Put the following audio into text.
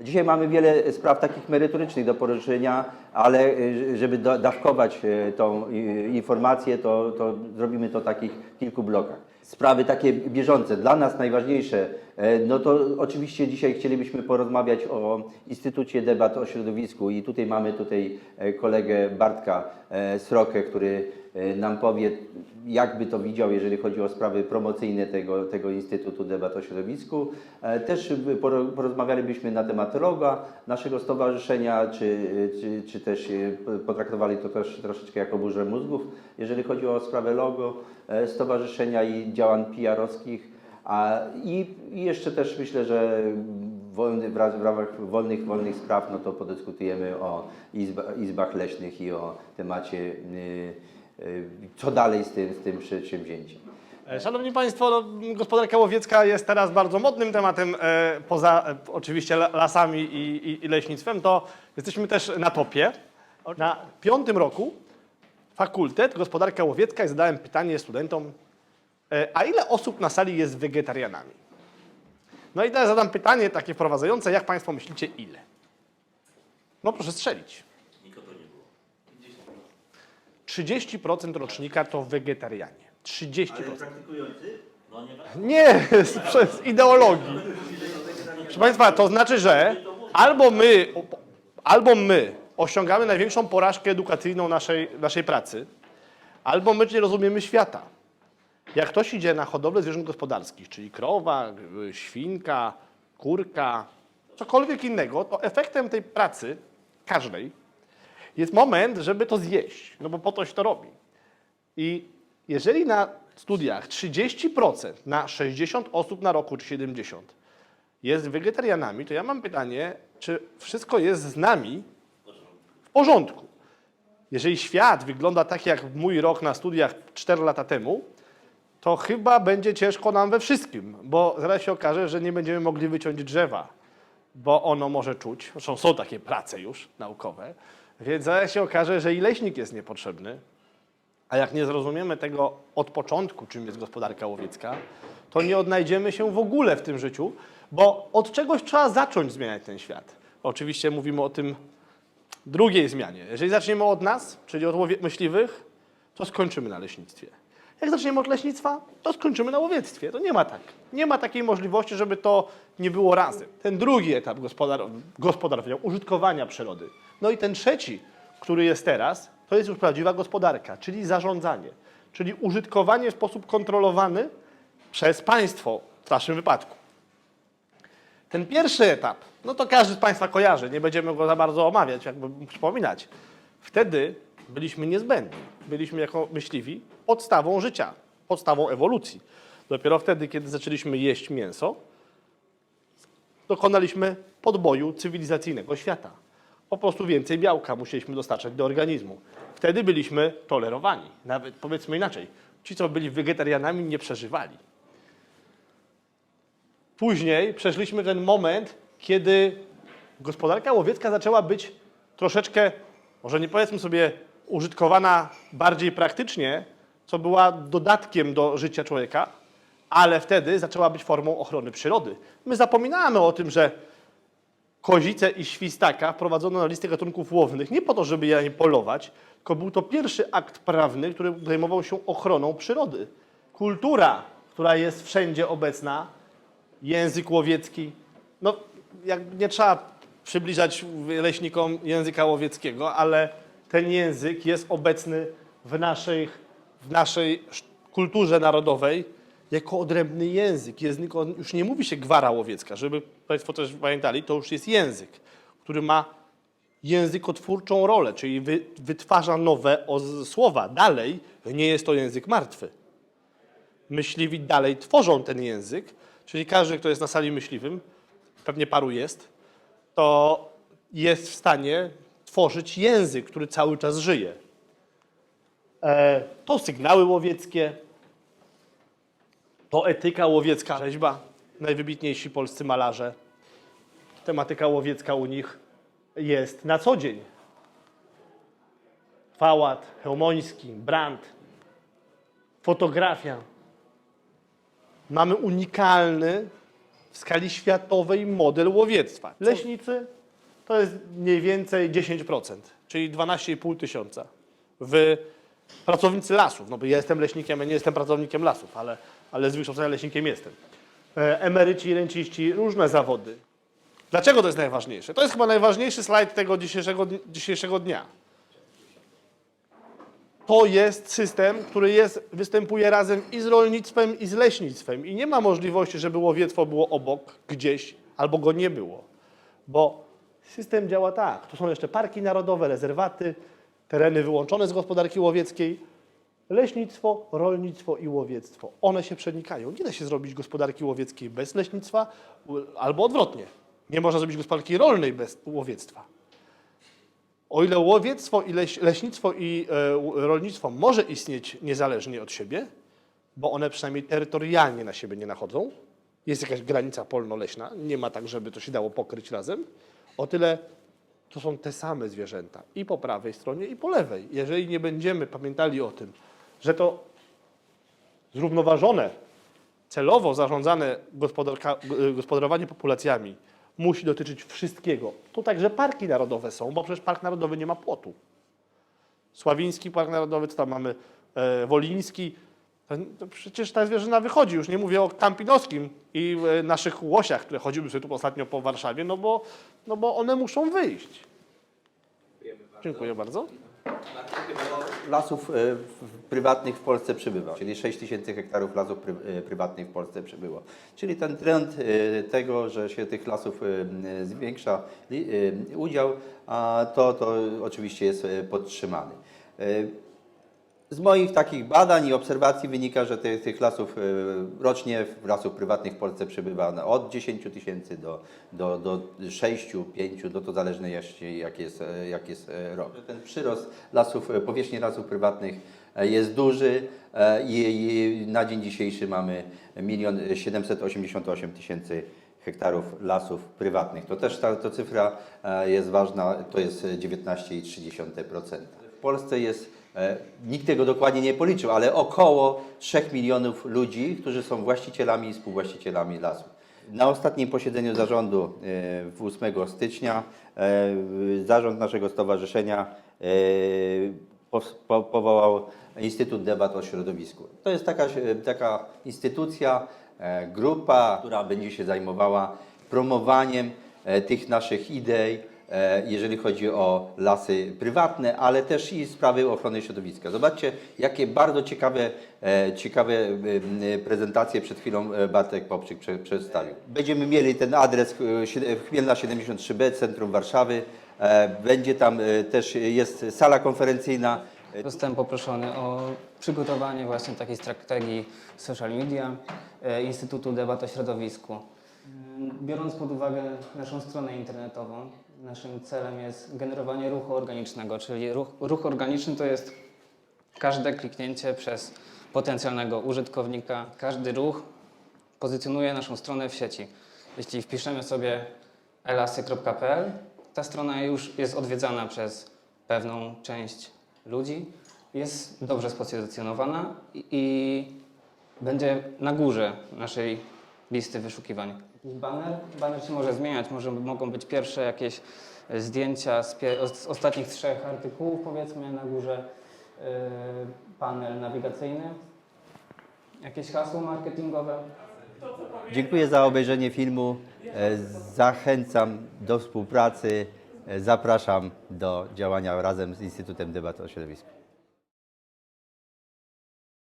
Dzisiaj mamy wiele spraw takich merytorycznych do poruszenia, ale y, żeby da- dawkować y, tą y, informację, to, to zrobimy to w takich kilku blokach. Sprawy takie bieżące, dla nas najważniejsze, no to oczywiście dzisiaj chcielibyśmy porozmawiać o Instytucie Debat o Środowisku i tutaj mamy tutaj e, kolegę Bartka e, Srokę, który e, nam powie, jak by to widział, jeżeli chodzi o sprawy promocyjne tego, tego Instytutu Debat o Środowisku. E, Też by poro- porozmawialibyśmy na temat loga naszego stowarzyszenia, czy, czy, czy też e, potraktowali to też troszeczkę jako burzę mózgów, jeżeli chodzi o sprawę logo e, stowarzyszenia i działań PR-owskich. A, i, I jeszcze też myślę, że wolny, w, ramach wolnych, wolnych spraw no to podyskutujemy o izba, izbach leśnych i o temacie, y, y, co dalej z tym, z tym przedsięwzięciem. E, Szanowni Państwo, no, gospodarka łowiecka jest teraz bardzo modnym tematem, e, poza e, oczywiście la- lasami i, i, i leśnictwem, to jesteśmy też na topie. Na piątym roku fakultet gospodarka łowiecka i zadałem pytanie studentom, a ile osób na sali jest wegetarianami? No i teraz zadam pytanie takie wprowadzające, jak Państwo myślicie ile? No proszę strzelić. 30% rocznika to wegetarianie. 30%. praktykujący? No nie. Nie, z- przez ideologii. Proszę Państwa, to znaczy, że albo my, albo my osiągamy największą porażkę edukacyjną naszej, naszej pracy, albo my nie rozumiemy świata. Jak ktoś idzie na hodowlę zwierząt gospodarskich, czyli krowa, y, świnka, kurka, cokolwiek innego, to efektem tej pracy, każdej, jest moment, żeby to zjeść, no bo po to się to robi. I jeżeli na studiach 30% na 60 osób na roku, czy 70 jest wegetarianami, to ja mam pytanie, czy wszystko jest z nami w porządku? Jeżeli świat wygląda tak jak mój rok na studiach 4 lata temu, to chyba będzie ciężko nam we wszystkim, bo zaraz się okaże, że nie będziemy mogli wyciąć drzewa, bo ono może czuć. Zresztą są takie prace już naukowe, więc zaraz się okaże, że i leśnik jest niepotrzebny, a jak nie zrozumiemy tego od początku, czym jest gospodarka łowiecka, to nie odnajdziemy się w ogóle w tym życiu, bo od czegoś trzeba zacząć zmieniać ten świat. Oczywiście mówimy o tym drugiej zmianie. Jeżeli zaczniemy od nas, czyli od myśliwych, to skończymy na leśnictwie. Jak zaczniemy od leśnictwa, to skończymy na łowiectwie. To nie ma tak. Nie ma takiej możliwości, żeby to nie było razem. Ten drugi etap gospodar gospodarowania, użytkowania przyrody. No i ten trzeci, który jest teraz, to jest już prawdziwa gospodarka, czyli zarządzanie, czyli użytkowanie w sposób kontrolowany przez państwo w naszym wypadku. Ten pierwszy etap, no to każdy z Państwa kojarzy, nie będziemy go za bardzo omawiać, jakby przypominać. Wtedy byliśmy niezbędni. Byliśmy jako myśliwi podstawą życia, podstawą ewolucji. Dopiero wtedy, kiedy zaczęliśmy jeść mięso, dokonaliśmy podboju cywilizacyjnego świata. Po prostu więcej białka musieliśmy dostarczać do organizmu. Wtedy byliśmy tolerowani. Nawet powiedzmy inaczej, ci, co byli wegetarianami, nie przeżywali. Później przeszliśmy ten moment, kiedy gospodarka łowiecka zaczęła być troszeczkę, może nie powiedzmy sobie, użytkowana bardziej praktycznie, co była dodatkiem do życia człowieka, ale wtedy zaczęła być formą ochrony przyrody. My zapominamy o tym, że kozice i świstaka wprowadzono na listę gatunków łownych nie po to, żeby je polować, tylko był to pierwszy akt prawny, który zajmował się ochroną przyrody. Kultura, która jest wszędzie obecna, język łowiecki. No, jak nie trzeba przybliżać leśnikom języka łowieckiego, ale ten język jest obecny w naszej, w naszej sz- kulturze narodowej jako odrębny język. język już nie mówi się gwara łowiecka, żeby Państwo też pamiętali, to już jest język, który ma językotwórczą rolę, czyli wy, wytwarza nowe słowa. Dalej nie jest to język martwy myśliwi dalej tworzą ten język, czyli każdy, kto jest na sali myśliwym, pewnie paru jest, to jest w stanie tworzyć język, który cały czas żyje. E, to sygnały łowieckie, to etyka łowiecka, rzeźba, najwybitniejsi polscy malarze. Tematyka łowiecka u nich jest na co dzień. Fałat, Chełmoński, Brandt, fotografia. Mamy unikalny w skali światowej model łowiectwa. Leśnicy to jest mniej więcej 10%, czyli 12,5 tysiąca. W pracownicy lasów, no bo ja jestem leśnikiem, ja nie jestem pracownikiem lasów, ale, ale z wykształcenia leśnikiem jestem. E, Emeryci, renciści, różne zawody. Dlaczego to jest najważniejsze? To jest chyba najważniejszy slajd tego dzisiejszego, dzisiejszego dnia. To jest system, który jest, występuje razem i z rolnictwem, i z leśnictwem. I nie ma możliwości, żeby łowiectwo było obok, gdzieś, albo go nie było. Bo system działa tak. To są jeszcze parki narodowe, rezerwaty, tereny wyłączone z gospodarki łowieckiej. Leśnictwo, rolnictwo i łowiectwo. One się przenikają. Nie da się zrobić gospodarki łowieckiej bez leśnictwa, albo odwrotnie. Nie można zrobić gospodarki rolnej bez łowiectwa. O ile łowiectwo i leś, leśnictwo i e, rolnictwo może istnieć niezależnie od siebie, bo one przynajmniej terytorialnie na siebie nie nachodzą, jest jakaś granica polno-leśna, nie ma tak, żeby to się dało pokryć razem, o tyle to są te same zwierzęta i po prawej stronie, i po lewej. Jeżeli nie będziemy pamiętali o tym, że to zrównoważone, celowo zarządzane gospodarowanie populacjami musi dotyczyć wszystkiego. Tu także parki narodowe są, bo przecież Park Narodowy nie ma płotu. Sławiński Park Narodowy, co tam mamy, e, Woliński. To przecież ta zwierzyna wychodzi, już nie mówię o Kampinowskim i e, naszych łosiach, które chodziły sobie tu ostatnio po Warszawie, no bo, no bo one muszą wyjść. Dziękuję bardzo. Lasów w- prywatnych w Polsce przybywa, czyli 6 tysięcy hektarów lasów pry, e, prywatnych w Polsce przybyło. Czyli ten trend e, tego, że się tych lasów m, zwiększa e, udział, a to, to oczywiście jest e, podtrzymany. E, Z moich takich badań i obserwacji wynika, że tych, tych lasów e, rocznie, lasów prywatnych w Polsce przybywa od 10 tysięcy do, do, do 6, 5, no to zależne jak jest, e, jak jest e, rok. Ten przyrost lasów, e, powierzchni lasów prywatnych jest duży i, na dzień dzisiejszy mamy 1 788 tysięcy hektarów lasów prywatnych. To też ta to cyfra jest ważna, to jest 19,3%. W Polsce jest, nikt tego dokładnie nie policzył, ale około 3 milionów ludzi, którzy są właścicielami i współwłaścicielami lasów. Na ostatnim posiedzeniu zarządu e, w 8 stycznia e, zarząd naszego stowarzyszenia e, powołał Instytut Debat o Środowisku. To jest taka, taka instytucja, e, grupa, która będzie się zajmowała promowaniem e, tych naszych idei, e, jeżeli chodzi o lasy prywatne, ale też i sprawy ochrony środowiska. Zobaczcie, jakie bardzo ciekawe, e, ciekawe e, prezentacje przed chwilą e, Bartek Popczyk prze- przedstawił. Będziemy mieli ten adres e, Chmielna 73B, centrum Warszawy. E, Będzie tam e, też, jest sala konferencyjna. Zostałem poproszony o przygotowanie właśnie takiej strategii social media e, Instytutu Debat o Środowisku. Biorąc pod uwagę naszą stronę internetową, naszym celem jest generowanie ruchu organicznego, czyli ruch, ruch organiczny to jest każde kliknięcie przez potencjalnego użytkownika, każdy ruch pozycjonuje naszą stronę w sieci. Jeśli wpiszemy sobie elasy.pl, ta strona już jest odwiedzana przez pewną część ludzi, jest dobrze spozycjonowana i, i będzie na górze naszej listy wyszukiwań. Jakiś Banner, banner się może zmieniać, może mogą być pierwsze jakieś e, zdjęcia z, z ostatnich trzech artykułów, powiedzmy na górze yy, panel nawigacyjny, jakieś hasło marketingowe. Dziękuję za obejrzenie filmu. E, Zachęcam do współpracy. Zapraszam do działania razem z Instytutem Debaty o Środowisku.